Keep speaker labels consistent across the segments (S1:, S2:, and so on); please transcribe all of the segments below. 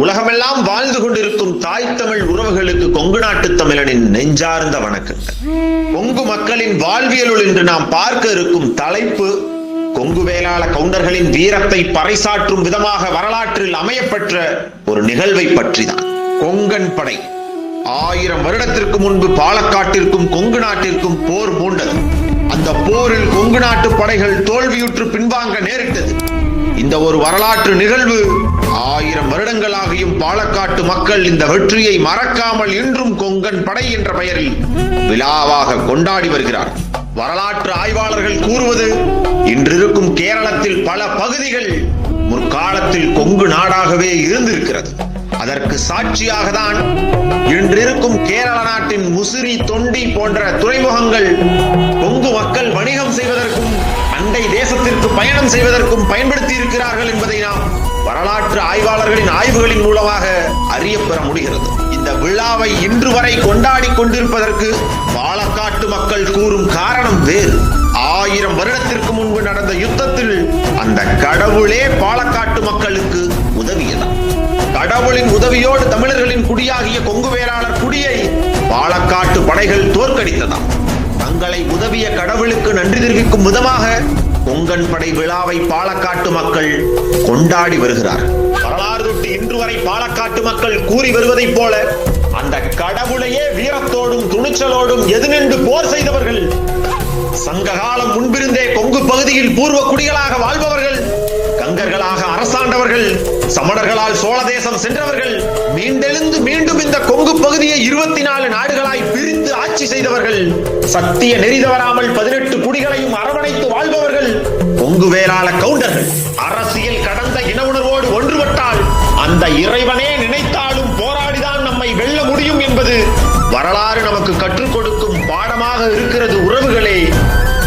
S1: உலகமெல்லாம் வாழ்ந்து கொண்டிருக்கும் தாய் தமிழ் உறவுகளுக்கு கொங்கு நாட்டு தமிழனின் நெஞ்சார்ந்த வணக்கங்கள். கொங்கு மக்களின் வாழ்வியலுள் இன்று நாம் பார்க்க இருக்கும் தலைப்பு கொங்கு வேளாள கவுண்டர்களின் வீரத்தை பறைசாற்றும் விதமாக வரலாற்றில் அமையப்பெற்ற ஒரு நிகழ்வை பற்றிதான். கொங்கன் படை ஆயிரம் வருடத்திற்கு முன்பு பாலக்காட்டிற்கும் கொங்கு நாட்டிற்கும் போர் மூண்டது. அந்த போரில் கொங்கு நாட்டு படைகள் தோல்வியுற்று பின்வாங்க நேரிட்டது. இந்த ஒரு வரலாற்று நிகழ்வு ஆயிரம் வருடங்களாகியும் பாலக்காட்டு மக்கள் இந்த வெற்றியை மறக்காமல் இன்றும் கொங்கன் படை என்ற பெயரில் விழாவாக கொண்டாடி வருகிறார். வரலாற்று ஆய்வாளர்கள் கூறுவது இன்றிருக்கும் கேரளத்தில் பல பகுதிகள் முற்காலத்தில் கொங்கு நாடாகவே இருந்திருக்கிறது. அதற்கு சாட்சியாக தான் இன்றிருக்கும் கேரள நாட்டின் முசிறி தொண்டி போன்ற துறைமுகங்கள் கொங்கு மக்கள் வணிகம் செய்வதற்கும் அண்டை தேசத்திற்கு பயணம் செய்வதற்கும் பயன்படுத்தி இருக்கிறார்கள் என்பதை நாம் வரலாற்று ஆய்வாளர்களின் ஆய்வுகளின் மூலமாக அறியப்பெற முடிகிறது. இந்த விழாவை இன்று வரை கொண்டாடி கொண்டிருப்பதற்கு பாலக்காட்டு மக்கள் கூறும் காரணம் வேறு. ஆயிரம் வருடத்திற்கு முன்பு நடந்த யுத்தத்தில் அந்த கடவுளே பாலக்காட்டு மக்களுக்கு உதவியதாம். கடவுளின் உதவியோடு தமிழர்களின் குடியாகிய கொங்கு வேளாளர் குடியை பாலக்காட்டு படைகள் தோற்கடித்ததாம். தங்களை உதவிய கடவுளுக்கு நன்றி தெரிவிக்கும் விதமாக கொங்கன் படை விழாவை பாலக்காட்டு மக்கள் கொண்டாடி வருகிறார் வரலாறு தொட்டு இன்று வரை பாலக்காட்டு மக்கள் கூறி வருவதைப் போல அந்த கடவுளையே வீரத்தோடும் துணிச்சலோடும் எதிர்நின்று போர் செய்தவர்கள் சங்க காலம் முன்பிருந்தே கொங்கு பகுதியில் பூர்வ குடிகளாக வாழ்பவர்கள் கங்கர்களாக அரசாண்டவர்கள் சமணர்களால் சோழ தேசம் சென்றவர்கள் மீண்டெழுந்து மீண்டும் இந்த கொங்கு பகுதியை இருபத்தி நாலு நாடுகளாய் பிரித்து ஆட்சி செய்தவர்கள் சத்திய நெறி தவறாமல் பதினெட்டு குடிகளையும் அற கொங்கு வேளாள கவுண்டர்கள். அரசியல் கடந்த இன உணர்வோடு ஒன்றுபட்டால் அந்த இறைவனே நினைத்தாலும் போராடிதான் நம்மை வெல்ல முடியும் என்பது வரலாறு நமக்கு கற்றுக் கொடுக்கும் பாடமாக இருக்கிறது உறவுகளே.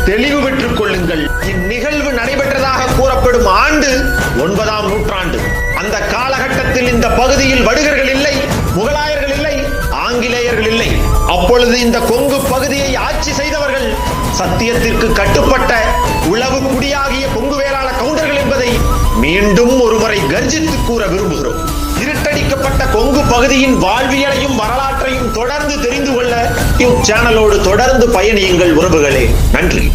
S1: தெளிவு பெற்றுக் கொள்ளுங்கள். இந்நிகழ்வு நடைபெற்றதாக கூறப்படும் ஆண்டு ஒன்பதாம் நூற்றாண்டு. அந்த காலகட்டத்தில் இந்த பகுதியில் வடுகர்கள் இல்லை முகலாயர்கள் இல்லை ஆங்கிலேயர்கள் இல்லை. அப்பொழுது இந்த கொங்கு பகுதியை ஆட்சி செய்தவர்கள் சத்தியத்திற்கு கட்டுப்பட்ட விரும்புகிறோம். இருட்டடிக்கப்பட்ட கொங்கு பகுதியின் வாழ்வியலையும் வரலாற்றையும் தொடர்ந்து தெரிந்து கொள்ள யூடியூப் சேனலோடு தொடர்ந்து பயணியுங்கள் உறவுகளே. நன்றி.